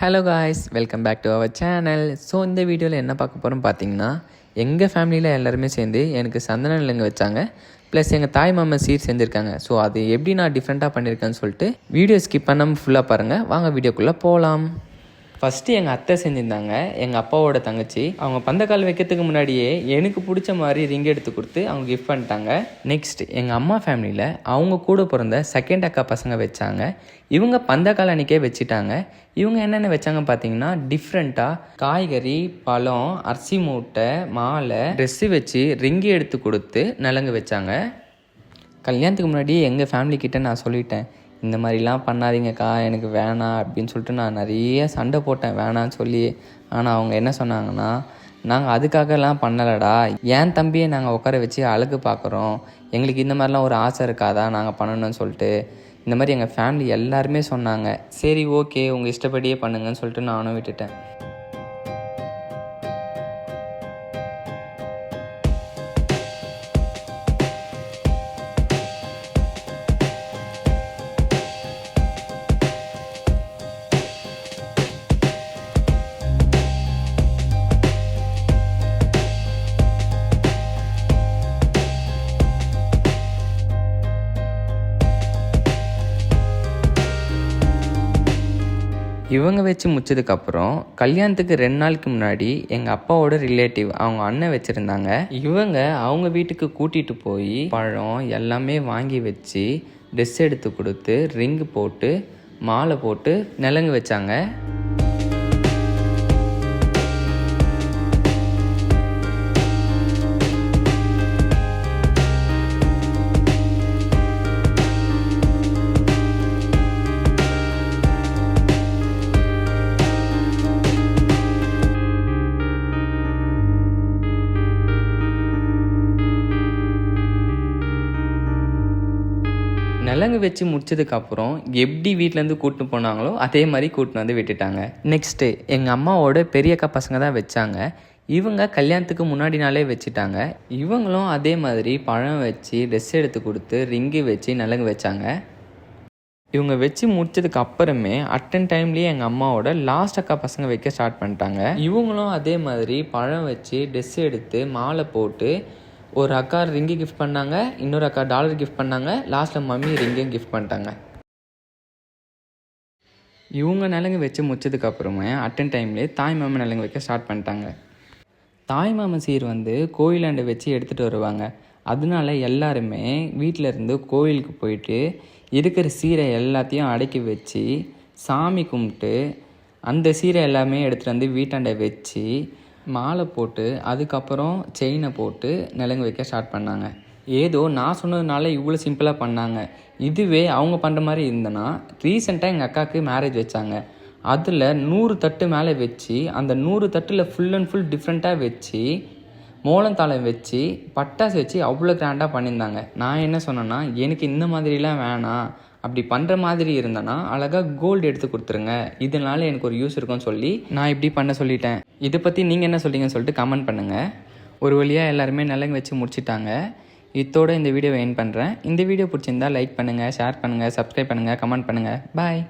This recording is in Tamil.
Hello guys welcome back to our channel so இந்த வீடியோவில் என்ன பார்க்க போகிறோம் பார்த்தீங்கன்னா எங்கள் ஃபேமிலியில் எல்லாருமே சேர்ந்து எனக்கு சந்தன நிலங்க வச்சாங்க. ப்ளஸ் எங்கள் தாய் மாமா சீர் செஞ்சுருக்காங்க. ஸோ அது எப்படி நான் டிஃப்ரெண்ட்டாக பண்ணியிருக்கேன்னு சொல்லிட்டு வீடியோ ஸ்கிப் பண்ணாமல் ஃபுல்லாக பாருங்கள் வாங்க வீடியோக்குள்ளே போகலாம் ஃபஸ்ட்டு எங்கள் அத்தை செஞ்சுருந்தாங்க எங்கள் அப்பாவோட தங்கச்சி. அவங்க பந்தக்கால் வைக்கிறதுக்கு முன்னாடியே எனக்கு பிடிச்ச மாதிரி ரிங் எடுத்து கொடுத்து அவங்க கிஃப்ட் பண்ணிட்டாங்க. நெக்ஸ்ட் எங்கள் அம்மா ஃபேமிலியில் அவங்க கூட பிறந்த செகண்ட் அக்கா பசங்க வச்சாங்க. இவங்க பந்தக்கால் அன்றைக்கே வச்சுட்டாங்க. இவங்க என்னென்ன வச்சாங்க பார்த்தீங்கன்னா டிஃப்ரெண்ட்டாக காய்கறி பழம் அரிசி மூட்டை மாலை ட்ரெஸ்ஸு வச்சு ரிங்கி எடுத்து கொடுத்து நலங்கு வச்சாங்க. கல்யாணத்துக்கு முன்னாடி எங்கள் ஃபேமிலிக்கிட்ட நான் சொல்லிட்டேன். இந்த மாதிரிலாம் பண்ணாதீங்கக்கா எனக்கு வேணாம் அப்படின்னு சொல்லிட்டு நான் நிறைய சண்டை போட்டேன் வேணான்னு சொல்லி. ஆனால் அவங்க என்ன சொன்னாங்கன்னா நாங்கள் அதுக்காகலாம் பண்ணலடா. ஏன் தம்பியை நாங்கள் உட்கார வச்சு அழகு பார்க்குறோம். எங்களுக்கு இந்த மாதிரிலாம் ஒரு ஆசை இருக்காதா? நாங்கள் பண்ணணும்னு சொல்லிட்டு. இந்த மாதிரி எங்கள் ஃபேமிலி எல்லாருமே சொன்னாங்க. சரி ஓகே உங்கள் இஷ்டப்படியே பண்ணுங்கன்னு சொல்லிட்டு நானும் விட்டுட்டேன். இவங்க வச்சு முடிச்சதுக்கப்புறம் கல்யாணத்துக்கு ரெண்டு நாளுக்கு முன்னாடி எங்கள் அப்பாவோட ரிலேட்டிவ் அவங்க அண்ணன் வச்சுருந்தாங்க. இவங்க அவங்க வீட்டுக்கு கூட்டிகிட்டு போய் பழம் எல்லாமே வாங்கி வச்சு ட்ரெஸ் எடுத்து கொடுத்து ரிங் போட்டு மாலை போட்டு நிலங்கு வச்சாங்க. நிலங்கு வச்சு முடிச்சதுக்கப்புறம் எப்படி வீட்டிலேருந்து கூட்டின்னு போனாங்களோ அதே மாதிரி கூட்டின்னு வந்து விட்டுட்டாங்க. நெக்ஸ்ட்டு எங்கள் அம்மாவோட பெரியக்கா பசங்க தான் வச்சாங்க. இவங்க கல்யாணத்துக்கு முன்னாடி நாளே வச்சுட்டாங்க. இவங்களும் அதே மாதிரி பழம் வச்சு ட்ரெஸ் எடுத்து கொடுத்து ரிங்கு வச்சு நலங்கு வச்சாங்க. இவங்க வச்சு முடிச்சதுக்கு அப்புறமே அட்டன் டைம்லேயே எங்கள் அம்மாவோட லாஸ்ட் அக்கா பசங்க வைக்க ஸ்டார்ட் பண்ணிட்டாங்க. இவங்களும் அதே மாதிரி பழம் வச்சு ட்ரெஸ் எடுத்து மாலை போட்டு ஒரு அக்கா ரிங்கு கிஃப்ட் பண்ணாங்க இன்னொரு அக்கா டாலர் கிஃப்ட் பண்ணாங்க லாஸ்ட்டில் மம்மி ரிங்கையும் கிஃப்ட் பண்ணிட்டாங்க. இவங்க நிலங்கு வச்சு முடிச்சதுக்கப்புறமே அட்டன் டைம்லேயே தாய் மாமன் நிலங்கு வைக்க ஸ்டார்ட் பண்ணிட்டாங்க. தாய் மாமன் சீர் வந்து கோயிலாண்டை வச்சு எடுத்துகிட்டு வருவாங்க. அதனால எல்லாருமே வீட்டில் இருந்து கோயிலுக்கு போயிட்டு இருக்கிற சீரை எல்லாத்தையும் அடக்கி வச்சு சாமி கும்பிட்டு அந்த சீரை எல்லாமே எடுத்துகிட்டு வந்து வீட்டாண்டை வச்சு மாலை போட்டு அதுக்கப்புறம் செயினை போட்டு நிலங்கு வைக்க ஸ்டார்ட் பண்ணாங்க. ஏதோ நான் சொன்னதுனால இவ்வளோ சிம்பிளாக பண்ணாங்க. இதுவே அவங்க பண்ணுற மாதிரி இருந்தனா ரீசெண்டாக எங்கள் அக்காவுக்கு மேரேஜ் வச்சாங்க. அதில் நூறு தட்டு மேலே வச்சு அந்த நூறு தட்டில் ஃபுல் அண்ட் ஃபுல் டிஃப்ரெண்ட்டாக வச்சு மோளந்தாளம் வச்சு பட்டாசு வச்சு அவ்வளோ கிராண்டாக பண்ணியிருந்தாங்க. நான் என்ன சொன்னேன்னா எனக்கு இந்த மாதிரிலாம் வேணாம். அப்படி பண்ணுற மாதிரி இருந்தேன்னா அழகாக கோல்டு எடுத்து கொடுத்துருங்க. இதனால எனக்கு ஒரு யூஸ் இருக்கும்னு சொல்லி நான் இப்படி பண்ண சொல்லிட்டேன். இதை பற்றி நீங்கள் என்ன சொல்றீங்கன்னு சொல்லிட்டு கமெண்ட் பண்ணுங்கள் ஒரு வழியாக எல்லாருமே நிலங்கு வச்சு முடிச்சிட்டாங்க. இத்தோடு இந்த வீடியோவை என் பண்ணுறேன் இந்த வீடியோ பிடிச்சிருந்தா லைக் பண்ணுங்கள் ஷேர் பண்ணுங்கள் சப்ஸ்கிரைப் பண்ணுங்கள் கமெண்ட் பண்ணுங்கள் பாய்